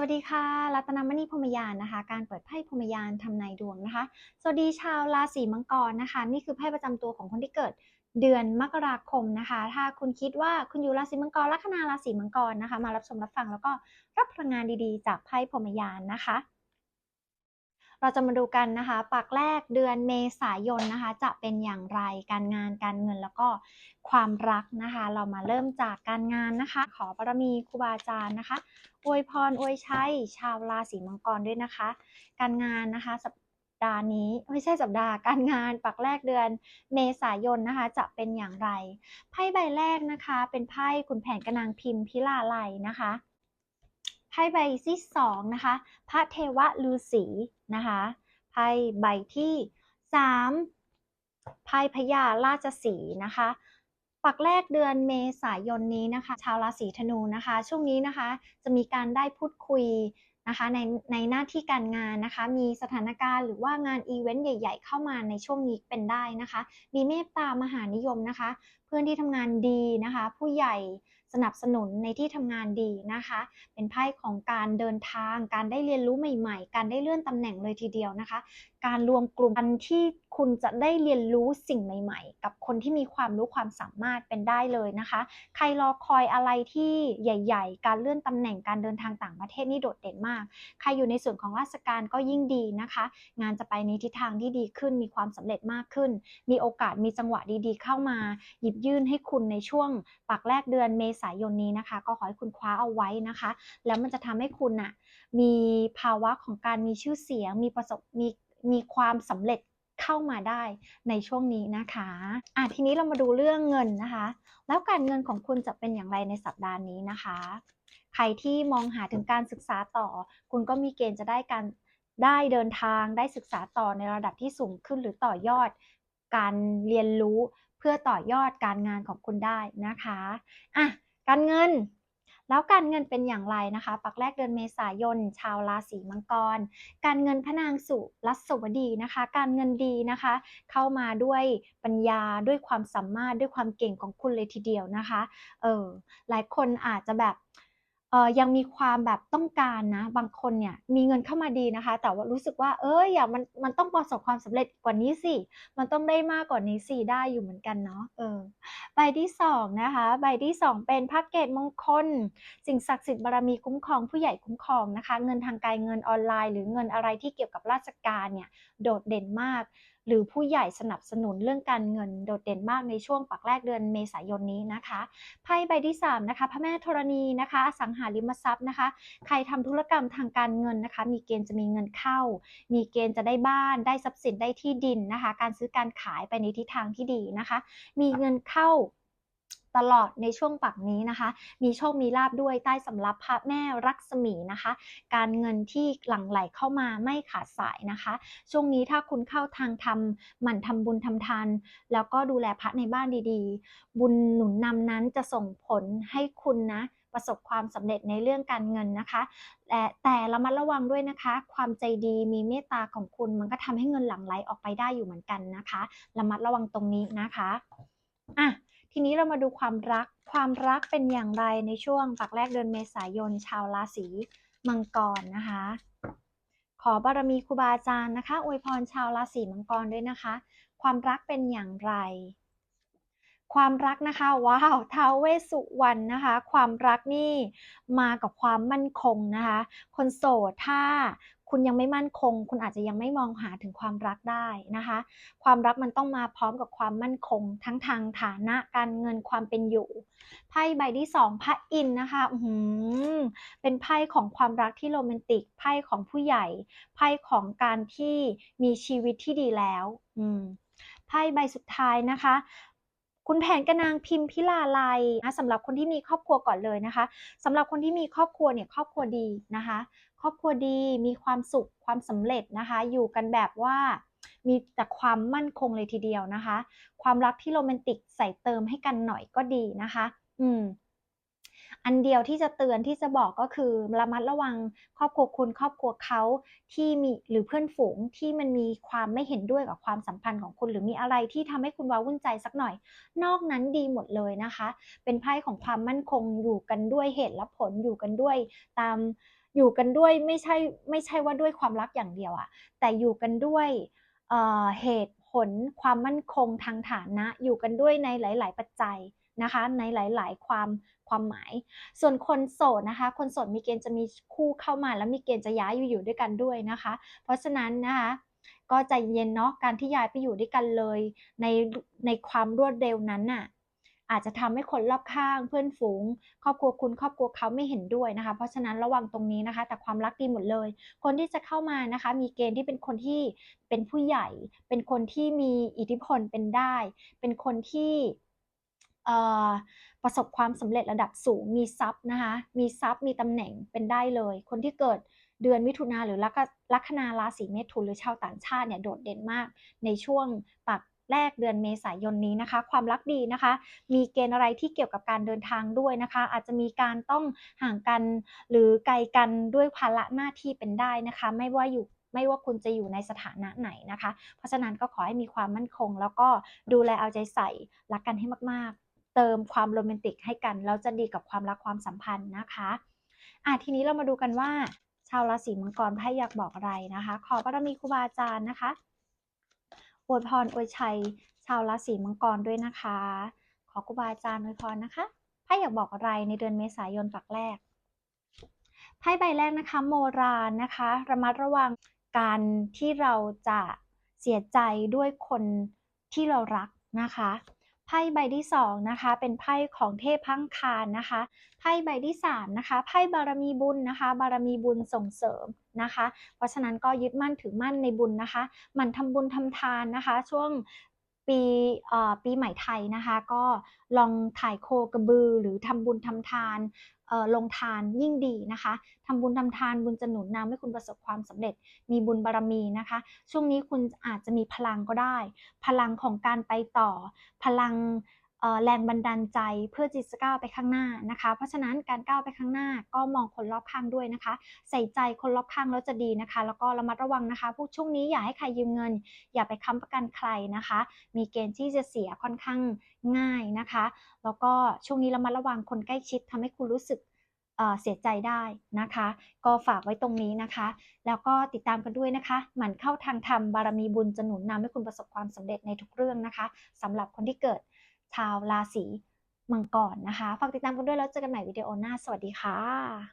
วัสดีค่ะ รัตนมณีพรหมยานนะคะ การเปิดไพ่พรหมยานทำนายดวงนะคะ สวัสดีชาวราศีมังกรนะคะ นี่คือไพ่ประจำตัวของคนที่เกิดเดือนมกราคมนะคะ ถ้าคุณคิดว่าคุณอยู่ราศีมังกรลัคนาราศีมังกรนะคะ มารับชมรับฟังแล้วก็รับพลังงานดีๆ จากไพ่พรหมยานนะคะ เราจะมาดูกันนะคะ ปักแรกเดือนเมษายนนะคะ จะเป็นอย่างไรการงานการเงินแล้วก็ความรักนะคะ เรามาเริ่มจากการงานนะคะ ขอบารมีครูบาอาจารย์นะคะอวยพรอวยชัยชาวราศีมังกรด้วยนะคะ การงานนะคะสัปดาห์นี้ไม่ใช่สัปดาห์การงานปักแรกเดือนเมษายนนะคะ จะเป็นอย่างไรไพ่ใบแรกนะคะ เป็นไพ่ขุนแผนกระนางพิมพิลาไลนะคะ ไพ่ใบที่สองนะคะ พระเทวฤาษีนะคะไพ่ใบที่สามไพ่พญาราชสีนะคะปักแรกเดือนเมษายนนี้นะคะ ชาวราศีธนูนะคะ ช่วงนี้นะคะจะมีการได้พูดคุยนะคะในในหน้าที่การงานนะคะ มีสถานการณ์หรือว่างานอีเวนต์ใหญ่ ๆ เข้ามาในช่วงนี้เป็นได้นะคะ มีเมตตามหานิยมนะคะ เพื่อนที่ทำงานดีนะคะ ผู้ใหญ่ สนับสนุนในที่ทำงานดีนะคะ เป็นไพ่ของการเดินทาง การได้เรียนรู้ใหม่ ๆ การได้เลื่อนตำแหน่งเลยทีเดียวนะคะ การรวมกลุ่มกันที่คุณจะได้เรียนรู้สิ่งใหม่ ๆ กับคนที่มีความรู้ความสามารถเป็นได้เลยนะคะ ใครรอคอยอะไรที่ใหญ่ ๆ การเลื่อนตำแหน่งการเดินทางต่างประเทศนี่โดดเด่นมาก ใครอยู่ในส่วนของราชการก็ยิ่งดีนะคะ งานจะไปในทิศทางที่ดีขึ้น มีความสำเร็จมากขึ้น มีโอกาสมีจังหวะดีๆ เข้ามา หยิบยื่นให้คุณในช่วงปักแรกเดือนเมษายนนี้นะคะ ก็ขอให้คุณคว้าเอาไว้นะคะ แล้วมันจะทำให้คุณน่ะมีภาวะของการมีชื่อเสียง มีประสบมีมีความสำเร็จเข้ามาได้ในช่วงนี้นะคะอะทีนี้เรามาดูเรื่องเงินนะคะ แล้วการเงินของคุณจะเป็นอย่างไรในสัปดาห์นี้นะคะ ใครที่มองหาถึงการศึกษาต่อ คุณก็มีเกณฑ์จะได้การได้เดินทางได้ศึกษาต่อในระดับที่สูงขึ้นหรือต่อยอด การเรียนรู้เพื่อต่อยอดการงานของคุณได้นะคะอะ การเงิน แล้วการเงินเป็นอย่างไรนะคะ ปักแรกเดือนเมษายน ชาวราศีมังกร การเงินพนางสุรัสวดีนะคะ การเงินดีนะคะ เข้ามาด้วยปัญญาด้วยความสามารถด้วยความเก่งของคุณเลยทีเดียวนะคะ เออหลายคนอาจจะแบบ ยังมีความแบบต้องการนะ บางคนเนี่ยมีเงินเข้ามาดีนะคะ แต่ว่ารู้สึกว่าเอออย่ามันมันต้องประสบความสำเร็จกว่านี้สิ มันต้องได้มากกว่านี้สิได้อยู่เหมือนกันเนาะเออใบที่สองนะคะใบที่สองเป็นพระเกตมงคล สิ่งศักดิ์สิทธิ์บารมีคุ้มครองผู้ใหญ่คุ้มครองนะคะ เงินทางการเงินออนไลน์ หรือเงินอะไรที่เกี่ยวกับราชการเนี่ยโดดเด่นมาก หรือผู้ใหญ่สนับสนุนเรื่องการเงินโดดเด่นมากในช่วงปักแรกเดือนเมษายนนี้นะคะไพ่ใบที่3นะคะพระแม่ธรณีนะคะสังหาริมทรัพย์นะคะ ใครทำธุรกรรมทางการเงินนะคะ มีเกณฑ์จะมีเงินเข้า มีเกณฑ์จะได้บ้านได้ทรัพย์สินได้ที่ดินนะคะ การซื้อการขายไปในทิศทางที่ดีนะคะ มีเงินเข้า ตลอดในช่วงปักนี้นะคะ มีโชคมีลาบด้วยใต้สำรับพระแม่รักษมีนะคะ การเงินที่หลั่งไหลเข้ามาไม่ขาดสายนะคะ ช่วงนี้ถ้าคุณเข้าทางทำหมั่นทำบุญทำทาน แล้วก็ดูแลพระในบ้านดีๆ บุญหนุนนำนั้นจะส่งผลให้คุณนะประสบความสำเร็จในเรื่องการเงินนะคะ แต่แต่ระมัดระวังด้วยนะคะ ความใจดีมีเมตตาของคุณมันก็ทำให้เงินหลั่งไหลออกไปได้อยู่เหมือนกันนะคะ ระมัดระวังตรงนี้นะคะ อะ ทีนี้เรามาดูความรัก ความรักเป็นอย่างไรในช่วงปักแรกเดือนเมษายน ชาวราศีมังกรนะคะ ขอบารมีครูบาอาจารย์นะคะอวยพรชาวราศีมังกรด้วยนะคะ ความรักเป็นอย่างไร ความรักนะคะว้าวท้าวเวสสุวรรณนะคะ ความรักนี่มากับความมั่นคงนะคะ คนโสดถ้า คุณยังไม่มั่นคง คุณอาจจะยังไม่มองหาถึงความรักได้นะคะ ความรักมันต้องมาพร้อมกับความมั่นคง ทั้งทางฐานะการเงินความเป็นอยู่ไพ่ใบที่สองพระอินนะคะอืเป็นไพ่ของความรักที่โรแมนติกไพ่ของผู้ใหญ่ไพ่ของการที่มีชีวิตที่ดีแล้ว อืมไพ่ใบสุดท้ายนะคะ คุณแผนกนางพิมพิลาลัยนะสำหรับคนที่มีครอบครัวก่อนเลยนะคะสำหรับคนที่มีครอบครัวเนี่ยครอบครัวดีนะคะ ครอบครัวดีมีความสุขความสำเร็จนะคะ อยู่กันแบบว่ามีแต่ความมั่นคงเลยทีเดียวนะคะ ความรักที่โรแมนติกใส่เติมให้กันหน่อยก็ดีนะคะ อืม อันเดียวที่จะเตือนที่จะบอกก็คือระมัดระวังครอบครัวคุณครอบครัวเขาที่มีหรือเพื่อนฝูงที่มันมีความไม่เห็นด้วยกับความสัมพันธ์ของคุณ หรือมีอะไรที่ทำให้คุณว้าวุ่นใจสักหน่อย นอกนั้นดีหมดเลยนะคะ เป็นไพ่ของความมั่นคงอยู่กันด้วยเหตุและผลอยู่กันด้วยตามอยู่กันด้วยไม่ใช่ไม่ใช่ว่าด้วยความรักอย่างเดียวอะแต่อยู่กันด้วยเเหตุผลความมั่นคงทางฐานะ อยู่กันด้วยในหลาย ๆ ปัจจัยนะคะ ในหลาย ๆ ความ ความหมาย ส่วนคนโสดนะคะ คนโสดมีเกณฑ์จะมีคู่เข้ามา แล้วมีเกณฑ์จะย้ายอยู่ด้วยกันด้วยนะคะ เพราะฉะนั้นนะคะก็ใจเย็นเนาะการที่ย้ายไปอยู่ด้วยกันเลย ในในความรวดเร็วนั้นน่ะอาจจะทำให้คนรอบข้างเพื่อนฝูง ครอบครัวคุณครอบครัวเขาไม่เห็นด้วยนะคะ เพราะฉะนั้นระวังตรงนี้นะคะ แต่ความรักดีหมดเลย คนที่จะเข้ามานะคะ มีเกณฑ์ที่เป็นคนที่เป็นผู้ใหญ่ เป็นคนที่มีอิทธิพลเป็นได้ เป็นคนที่ ประสบความสำเร็จระดับสูง มีทรัพย์นะคะ มีทรัพย์ มีตำแหน่งเป็นได้เลย คนที่เกิดเดือนมิถุนาหรือลัคลัคนาราศีเมถุนหรือชาวต่างชาติเนี่ยโดดเด่นมาก ในช่วงปักแรกเดือนเมษายนนี้นะคะ ความรักดีนะคะ มีเกณฑ์อะไรที่เกี่ยวกับการเดินทางด้วยนะคะ อาจจะมีการต้องห่างกันหรือไกลกันด้วยภาระหน้าที่เป็นได้นะคะ ไม่ว่าอยู่ไม่ว่าคุณจะอยู่ในสถานะไหนนะคะ เพราะฉะนั้นก็ขอให้มีความมั่นคง แล้วก็ดูแลเอาใจใส่รักกันให้มากๆ เติมความโรแมนติกให้กัน แล้วจะดีกับความรักความสัมพันธ์นะคะอะทีนี้เรามาดูกันว่า ชาวราศีมังกรไพ่อยากบอกอะไรนะคะ ขอบารมีครูบาอาจารย์นะคะอวยพรอวยชัย ชาวราศีมังกรด้วยนะคะ ขอครูบาอาจารย์อวยพรนะคะไพ่อยากบอกอะไรในเดือนเมษายนฝักแรกไพ่ใบแรกนะคะโมราณนะคะ ระมัดระวังการที่เราจะเสียใจด้วยคนที่เรารักนะคะ ไพ่ใบที่สองนะคะเป็นไพ่ของเทพพังคารนะคะไพ่ใบที่สามนะคะไพ่บารมีบุญนะคะ บารมีบุญส่งเสริมนะคะ เพราะฉะนั้นก็ยึดมั่นถือมั่นในบุญนะคะหมันทำบุญทำทานนะคะ ช่วง ปีปีใหม่ไทยนะคะ ก็ลองถ่ายโคกระบือ หรือทำบุญทำทานลงทานยิ่งดีนะคะทำบุญทำทานบุญจะหนุนนำให้คุณประสบความสำเร็จ มีบุญบารรมีนะคะ ช่วงนี้คุณอาจจะมีพลังก็ได้ พลังของการไปต่อ พลัง แรงบันดาลใจเพื่อจิตจะก้าวไปข้างหน้านะคะ เพราะฉะนั้นการก้าวไปข้างหน้าก็มองคนรอบข้างด้วยนะคะ ใส่ใจคนรอบข้างแล้วจะดีนะคะ แล้วก็ระมัดระวังนะคะ พวกช่วงนี้อย่าให้ใครยืมเงิน อย่าไปค้ำประกันใครนะคะ มีเกณฑ์ที่จะเสียค่อนข้างง่ายนะคะ แล้วก็ช่วงนี้ระมัดระวังคนใกล้ชิดทำให้คุณรู้สึกเสียใจได้นะคะ ก็ฝากไว้ตรงนี้นะคะ แล้วก็ติดตามกันด้วยนะคะ หมั่นเข้าทางธรรมบารมีบุญจะหนุนนำให้คุณประสบความสำเร็จในทุกเรื่องนะคะสำหรับคนที่เกิด ชาวราศีมังกรนะคะ ฝากติดตามกันด้วยแล้วเจอกันใหม่วิดีโอหน้า สวัสดีค่ะ